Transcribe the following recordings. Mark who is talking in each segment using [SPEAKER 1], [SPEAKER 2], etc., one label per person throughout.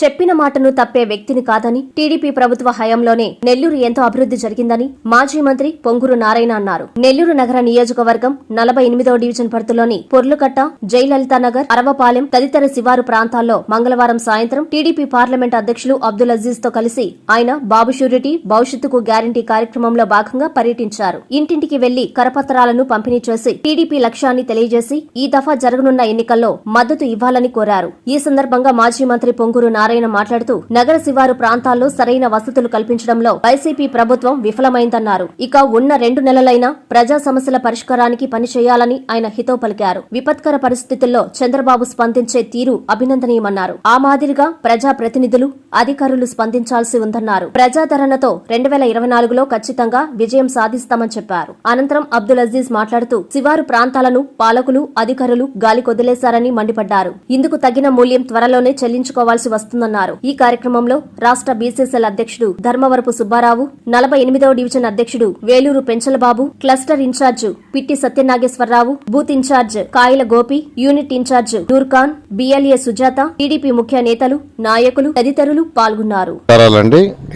[SPEAKER 1] చెప్పిన మాటను తప్పే వ్యక్తిని కాదని టీడీపీ ప్రభుత్వ హయాంలోనే నెల్లూరు ఎంతో అభివృద్ధి జరిగిందని మాజీ మంత్రి పొంగురు నారాయణ అన్నారు. నెల్లూరు నగర నియోజకవర్గం నలభై ఎనిమిదవ డివిజన్ పరిధిలోని పొర్లుకట్ట జయలలిత నగర్ అరవపాలెం తదితర శివారు ప్రాంతాల్లో మంగళవారం సాయంత్రం టీడీపీ పార్లమెంట్ అధ్యక్షులు అబ్దుల్ అజీజ్తో కలిసి ఆయన బాబు షూరిటీ భవిష్యత్తుకు గ్యారంటీ కార్యక్రమంలో భాగంగా పర్యటించారు. ఇంటింటికి వెళ్ళి కరపత్రాలను పంపిణీ చేసి టీడీపీ లక్ష్యాన్ని తెలియజేసి ఈ దఫా జరగనున్న ఎన్నికల్లో మద్దతు ఇవ్వాలని కోరారు. ఈ సందర్భంగా మాజీ మంత్రి పొంగురు నారాయణ మాట్లాడుతూ నగర శివారు ప్రాంతాల్లో సరైన వసతులు కల్పించడంలో వైసీపీ ప్రభుత్వం విఫలమైందన్నారు. ఇక ఉన్న రెండు నెలలైనా ప్రజా సమస్యల పరిష్కారానికి పనిచేయాలని ఆయన హితో పలికారు. విపత్కర పరిస్థితుల్లో చంద్రబాబు స్పందించే తీరు అభినందనీయమన్నారు. ఆ మాదిరిగా ప్రజా ప్రతినిధులు అధికారులు స్పందించాల్సి ఉందన్నారు. ప్రజాదరణతో రెండు వేల ఇరవై నాలుగులో ఖచ్చితంగా విజయం సాధిస్తామని చెప్పారు. అనంతరం అబ్దుల్ అజీజ్ మాట్లాడుతూ శివారు ప్రాంతాలను పాలకులు అధికారులు గాలి కొదిలేశారని మండిపడ్డారు. ఇందుకు తగిన మూల్యం త్వరలోనే చెల్లించుకోవాల్సి వస్తుంది. వస్తుందన్నారు ఈ కార్యక్రమంలో రాష్ట్ర బీసీసీఎల్ అధ్యక్షుడు ధర్మవరపు సుబ్బారావు నలభై ఎనిమిదవ డివిజన్ అధ్యక్షుడు Veluru Penchalababu cluster in charge Pitti Satyanageswararao booth in-charge Kayala Gopi unit in-charge Noor Khan BLA Sujatha TDP ముఖ్య నేతలు నాయకులు తదితరులు పాల్గొన్నారు.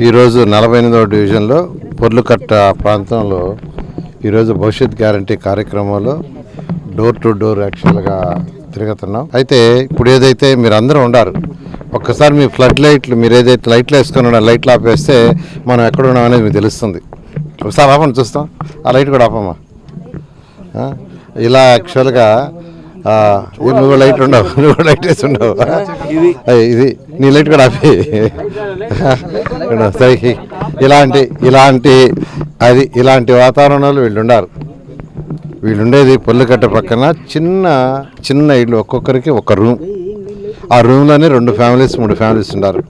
[SPEAKER 2] ఈరోజు నలభై ఎనిమిదవ డివిజన్లో పొర్లుకట్ట ప్రాంతంలో ఈరోజు భవిష్యత్ గ్యారంటీ కార్యక్రమంలో డోర్ టు డోర్ యాక్చువల్గా తిరుగుతున్నాం. అయితే ఇప్పుడు ఏదైతే మీరు అందరూ ఉండారు ఒక్కసారి మీ ఫ్లడ్ లైట్లు మీరు ఏదైతే లైట్లు వేసుకొని ఉన్నారు లైట్లు ఆపేస్తే మనం ఎక్కడ ఉన్నాం అనేది మీకు తెలుస్తుంది. ఒకసారి ఆపండి చూస్తాం. ఆ లైట్ కూడా ఆపమ్మా. ఇలా యాక్చువల్గా నువ్వు లైట్ ఉండవు నువ్వు లైట్ వేసి ఉండవు. ఇది నీ లైట్ కూడా ఆపి. సరే ఇలాంటి ఇలాంటి అది ఇలాంటి వాతావరణంలో వీళ్ళు ఉండారు. వీళ్ళుండేది పొల్లుకట్ట పక్కన చిన్న చిన్న ఇల్లు ఒక్కొక్కరికి ఒక రూమ్. ఆ రూమ్లోనే రెండు ఫ్యామిలీస్ మూడు ఫ్యామిలీస్ ఉన్నారు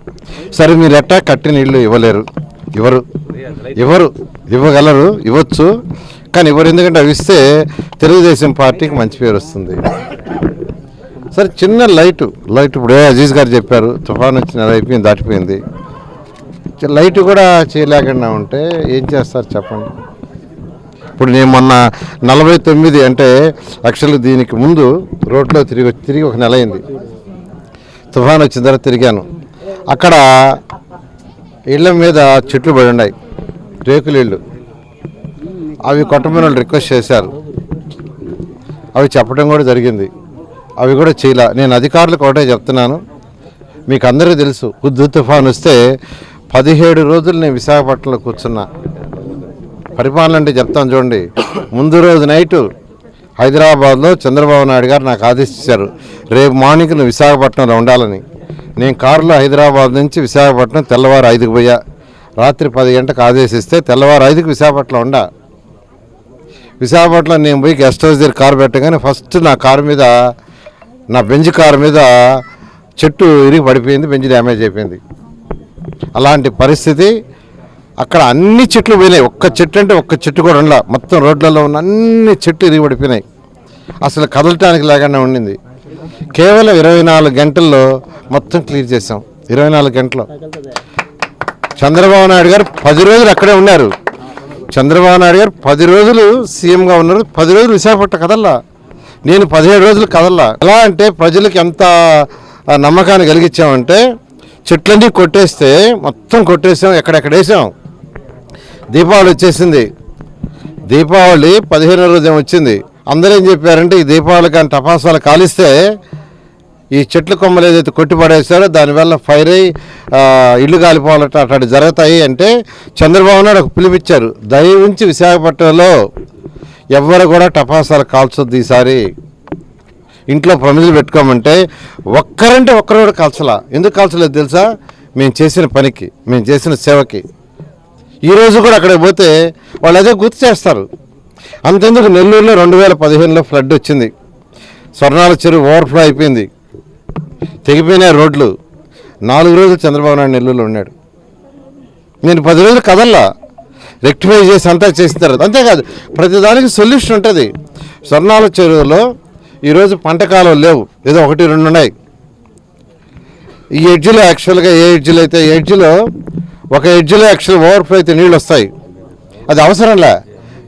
[SPEAKER 2] సరే మీరు ఎట్టా కట్టిన ఇల్లు ఇవ్వలేరు. ఇవ్వరు. ఇవ్వరు. ఇవ్వగలరు. ఇవ్వచ్చు. కానీ ఇవ్వరు. ఎందుకంటే అవి ఇస్తే తెలుగుదేశం పార్టీకి మంచి పేరు వస్తుంది. సరే చిన్న లైట్. లైట్ ఇప్పుడు అజీజ్ గారు చెప్పారు తుఫాన్ వచ్చి నెల అయిపోయింది దాటిపోయింది. లైట్ కూడా చేయలేకుండా ఉంటే ఏం చేస్తారు చెప్పండి. ఇప్పుడు నేను మొన్న నలభై తొమ్మిది అంటే యాక్చువల్గా దీనికి ముందు రోడ్లో తిరిగి తిరిగి ఒక నెల అయింది. తుఫాన్ వచ్చిన తర్వాత తిరిగాను. అక్కడ ఇళ్ళ మీద చెట్లు పడి ఉన్నాయి. రేకులు ఇళ్ళు. అవి కొట్టమని వాళ్ళు రిక్వెస్ట్ చేశారు. అవి చెప్పడం కూడా జరిగింది. అవి కూడా చేయలే. నేను అధికారులకు ఒకటే చెప్తున్నాను. మీకు అందరికీ తెలుసు ఉద్దు తుఫాన్ వస్తే పదిహేడు రోజులు నేను విశాఖపట్నంలో కూర్చున్నా. పరిపాలన అంటే చెప్తాను చూడండి. ముందు రోజు నైటు హైదరాబాద్లో చంద్రబాబు నాయుడు గారు నాకు ఆదేశించారు. రేపు మార్నింగ్ నువ్వు విశాఖపట్నంలో ఉండాలని. నేను కారులో హైదరాబాద్ నుంచి విశాఖపట్నం తెల్లవారు ఐదుకు పోయా. రాత్రి పది గంటకు ఆదేశిస్తే తెల్లవారు ఐదుకు విశాఖపట్నం ఉండా. విశాఖపట్నం నేను పోయి గెస్ట్ హౌస్ దగ్గర కారు పెట్టగానే ఫస్ట్ నా కారు మీద నా బెంజ్ కారు మీద చెట్టు ఇరిగి పడిపోయింది బెంజ్ డ్యామేజ్ అయిపోయింది. అలాంటి పరిస్థితి అక్కడ అన్ని చెట్లు పోయినాయి. ఒక్క చెట్టు అంటే ఒక్క చెట్టు కూడా ఉండలా. మొత్తం రోడ్లలో ఉన్న అన్ని చెట్లు ఇరిగి పడిపోయినాయి అసలు కదలటానికి లేకుండా ఉండింది. కేవలం ఇరవై నాలుగు గంటల్లో మొత్తం క్లియర్ చేసాం ఇరవై నాలుగు గంటలు. చంద్రబాబు నాయుడు గారు పది రోజులు అక్కడే ఉన్నారు. చంద్రబాబు నాయుడు గారు పది రోజులు సీఎంగా ఉన్నారు. పది రోజులు విశాఖపట్నం కదల్లా. నేను పదిహేడు రోజులు కదల్లా. ఎలా అంటే ప్రజలకు ఎంత నమ్మకాన్ని కలిగించామంటే చెట్లన్నీ కొట్టేస్తే మొత్తం కొట్టేసాం ఎక్కడెక్కడ వేసాం. దీపావళి వచ్చేసింది. దీపావళి పదిహేనో రోజు వచ్చింది అందరూ ఏం చెప్పారంటే ఈ దీపావళి కానీ టపాసాలు కాలిస్తే ఈ చెట్ల కొమ్మలు ఏదైతే కొట్టి పడేస్తారో దానివల్ల ఫైర్ అయ్యి ఇల్లు కాలిపోవాలట అట్లాంటి జరుగుతాయి అంటే చంద్రబాబు నాయుడు ఒక పిలిపిచ్చారు దయ ఉంచి విశాఖపట్నంలో ఎవ్వరు కూడా టపాసాలు కాల్చొద్దు ఈసారి. ఇంట్లో ప్రమిదలు పెట్టుకోమంటే ఒక్కరంటే ఒక్కరు కూడా కాల్చలా. ఎందుకు కాల్చలేదు తెలుసా? మేము చేసిన పనికి మేము చేసిన సేవకి. ఈరోజు కూడా అక్కడికి పోతే వాళ్ళు అదే గుర్తు చేస్తారు. అంతెందుకు నెల్లూరులో రెండు వేల పదిహేనులో ఫ్లడ్ వచ్చింది. స్వర్ణాల చెరువు ఓవర్ఫ్లో అయిపోయింది. తెగిపోయినాయి రోడ్లు. నాలుగు రోజులు చంద్రబాబు నాయుడు నెల్లూరులో ఉన్నాడు. నేను పది రోజులు కదల్లా. రెక్టిఫై చేసి అంతా చేసిన తర్వాత అంతేకాదు ప్రతిదానికి సొల్యూషన్ ఉంటుంది. స్వర్ణాల చెరువులో ఈరోజు పంట కాలం లేవు. ఏదో ఒకటి రెండు ఉన్నాయి. ఈ ఎడ్జిలో యాక్చువల్గా ఏ ఎడ్జిలో అయితే ఏ ఒక ఎడ్జ్లో యాక్చువల్ ఓవర్ఫ్లో అయితే నీళ్ళు వస్తాయి అది అవసరంలే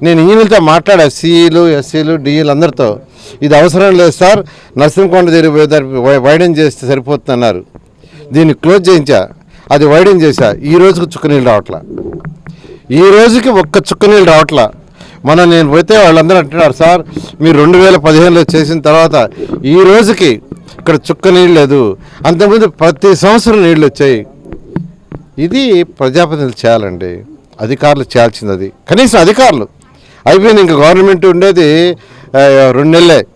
[SPEAKER 2] నేను ఈయనతో మాట్లాడా సిఈలు ఎస్సీలు డిఈలు అందరితో. ఇది అవసరం లేదు సార్ నర్సింహకొండ దగ్గర పోయేదానికి వైడెన్ చేస్తే సరిపోతుంది అన్నారు. దీన్ని క్లోజ్ చేయించా. అది వైడెన్ చేశా. ఈ రోజుకి చుక్క నీళ్ళు రావట్లా. ఈ రోజుకి ఒక్క చుక్క నీళ్ళు రావట్లా. మనం నేను పోతే వాళ్ళందరూ అంటున్నారు సార్ మీరు రెండు వేల పదిహేనులో చేసిన తర్వాత ఈ రోజుకి ఇక్కడ చుక్క నీళ్ళు లేదు. అంతకుముందు ప్రతి సంవత్సరం నీళ్ళు వచ్చాయి. ఇది ప్రజాప్రతినిధులు చేయాలండి. అధికారులు చేయాల్సింది అది. కనీసం అధికారులు. అయిపోయింది ఇంకా గవర్నమెంట్ ఉండేది రెండు నెలలే.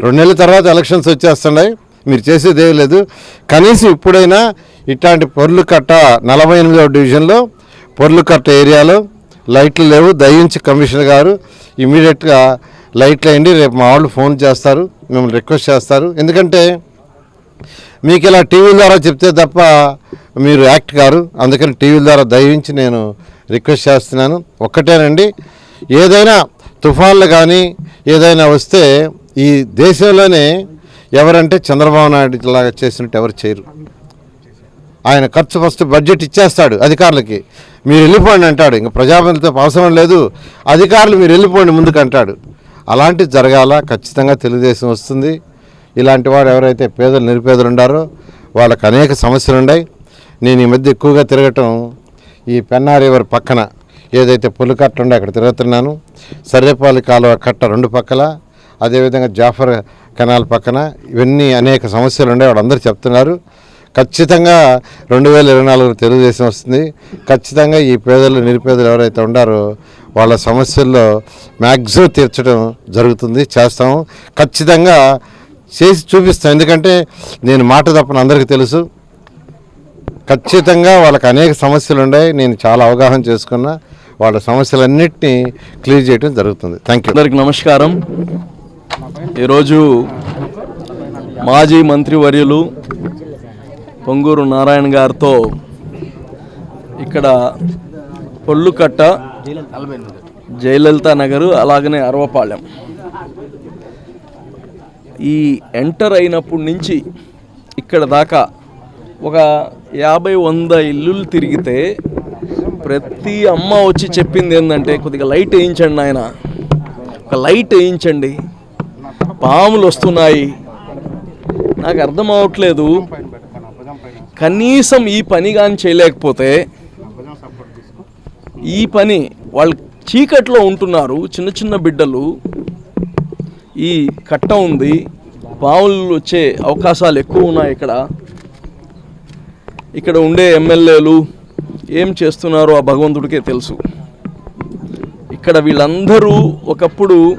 [SPEAKER 2] రెండు నెలల తర్వాత ఎలక్షన్స్ వచ్చేస్తున్నాయి. మీరు చేసేది ఏం లేదు. కనీసం ఇప్పుడైనా ఇట్లాంటి పొర్లు కట్ట నలభై ఎనిమిదవ డివిజన్లో పొర్లు కట్ట ఏరియాలో లైట్లు లేవు. దయించి కమిషనర్ గారు ఇమీడియట్గా లైట్లు వేయండి. రేపు మా వాళ్ళు ఫోన్ చేస్తారు. మిమ్మల్ని రిక్వెస్ట్ చేస్తారు. ఎందుకంటే మీకు ఇలా టీవీల ద్వారా చెప్తే తప్ప మీరు యాక్ట్ కారు. అందుకని టీవీల ద్వారా దయించి నేను రిక్వెస్ట్ చేస్తున్నాను. ఒక్కటేనండి ఏదైనా తుఫాన్లు కానీ ఏదైనా వస్తే ఈ దేశంలోనే ఎవరంటే చంద్రబాబు నాయుడు లాగా చేసినట్టు ఎవరు చేయరు. ఆయన ఖర్చు ఫస్ట్ బడ్జెట్ ఇచ్చేస్తాడు అధికారులకి. మీరు వెళ్ళిపోండి అంటాడు. ఇంకా ప్రజాప్రతినిధులతో అవసరం లేదు. అధికారులు మీరు వెళ్ళిపోండి ముందుకు అంటాడు. అలాంటివి జరగాల. ఖచ్చితంగా తెలుగుదేశం వస్తుంది. ఇలాంటి వాడు ఎవరైతే పేదలు నిరుపేదలు ఉండారో వాళ్ళకు అనేక సమస్యలు ఉన్నాయి నేను ఈ మధ్య ఎక్కువగా తిరగటం ఈ పెన్నా రివర్ పక్కన ఏదైతే పులికట్ట ఉందో అక్కడ తిరుగుతున్నాను. సర్రేపాలి కాలువ కట్ట రెండు పక్కల అదేవిధంగా జాఫర్ కెనాల్ పక్కన ఇవన్నీ అనేక సమస్యలు ఉన్నాయి వాళ్ళందరూ చెప్తున్నారు. ఖచ్చితంగా రెండు వేల ఇరవై నాలుగులో తెలుగుదేశం వస్తుంది. ఖచ్చితంగా ఈ పేదలు నిరుపేదలు ఎవరైతే ఉండారో వాళ్ళ సమస్యల్లో మ్యాక్సిమం తీర్చడం జరుగుతుంది చేస్తాము. ఖచ్చితంగా చేసి చూపిస్తాం. ఎందుకంటే నేను మాట తప్పని అందరికీ తెలుసు. ఖచ్చితంగా వాళ్ళకి అనేక సమస్యలు ఉన్నాయి. నేను చాలా అవగాహన చేసుకున్నా. వాళ్ళ సమస్యలన్నింటినీ క్లియర్ చేయడం జరుగుతుంది. థ్యాంక్ యూ
[SPEAKER 3] అందరికి నమస్కారం. ఈరోజు మాజీ మంత్రివర్యులు పొంగూరు నారాయణ గారితో ఇక్కడ పొల్లుకట్ట జయలలిత నగరు అలాగనే అరవపాలెం. ఈ ఎంటర్ అయినప్పటి నుంచి ఇక్కడ దాకా ఒక యాభై వంద ఇల్లులు తిరిగితే ప్రతి అమ్మ వచ్చి చెప్పింది ఏంటంటే కొద్దిగా లైట్ వేయించండి ఆయన ఒక లైట్ వేయించండి. పాములు వస్తున్నాయి. నాకు అర్థం అవ్వట్లేదు కనీసం ఈ పని కానీ చేయలేకపోతే ఈ పని వాళ్ళు చీకట్లో ఉంటున్నారు చిన్న చిన్న బిడ్డలు ఈ కట్ట ఉంది. పావులు వచ్చే అవకాశాలు ఎక్కువ ఉన్నాయి ఇక్కడ. ఇక్కడ ఉండే ఎమ్మెల్యేలు ఏం చేస్తున్నారో ఆ భగవంతుడికే తెలుసు. ఇక్కడ వీళ్ళందరూ ఒకప్పుడు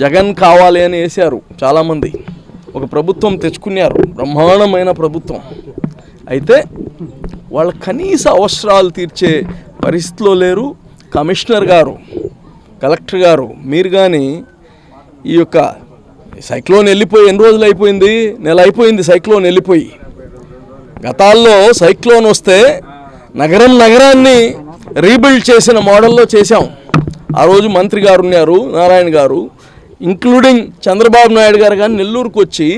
[SPEAKER 3] జగన్ కావాలి అని వేశారు చాలామంది. ఒక ప్రభుత్వం తెచ్చుకున్నారు. బ్రహ్మాండమైన ప్రభుత్వం. అయితే వాళ్ళ కనీస అవసరాలు తీర్చే పరిస్థితిలో లేరు. కమిషనర్ గారు కలెక్టర్ గారు మీరు కానీ ఈ యొక్క సైక్లోన్ వెళ్ళిపోయి ఎన్ని రోజులు అయిపోయింది? నెల అయిపోయింది సైక్లోన్ వెళ్ళిపోయి. గతాల్లో సైక్లోన్ వస్తే నగరం నగరాన్ని రీబిల్డ్ చేసిన మోడల్లో చేశాం. ఆ రోజు మంత్రి గారు ఉన్నారు నారాయణ గారు. ఇంక్లూడింగ్ చంద్రబాబు నాయుడు గారు కానీ నెల్లూరుకు వచ్చి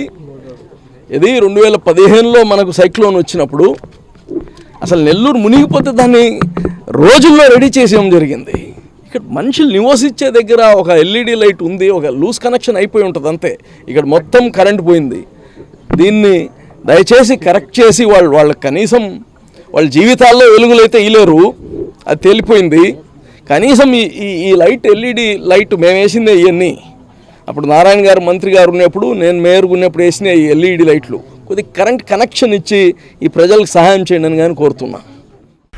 [SPEAKER 3] ఇది రెండు వేల పదిహేనులో మనకు సైక్లోన్ వచ్చినప్పుడు అసలు నెల్లూరు మునిగిపోతే దాన్ని రోజుల్లో రెడీ చేసేయడం జరిగింది. ఇక్కడ మనుషులు నివసించే దగ్గర ఒక ఎల్ఈడి లైట్ ఉంది ఒక లూజ్ కనెక్షన్ అయిపోయి ఉంటుంది అంతే. ఇక్కడ మొత్తం కరెంట్ పోయింది. దీన్ని దయచేసి కరెక్ట్ చేసి వాళ్ళు వాళ్ళకి కనీసం వాళ్ళ జీవితాల్లో వెలుగులైతే ఇలేరు అది తేలిపోయింది. కనీసం ఈ ఈ ఈ లైట్ ఎల్ఈడి లైట్ మేము వేసిందే ఇవన్నీ అప్పుడు నారాయణ గారు మంత్రి గారు ఉన్నప్పుడు నేను మేయర్గా ఉన్నప్పుడు వేసిన ఈ ఎల్ఈడి లైట్లు. కొద్దిగా కరెంట్ కనెక్షన్ ఇచ్చి ఈ ప్రజలకు సహాయం చేయండి అని కానీ కోరుతున్నా.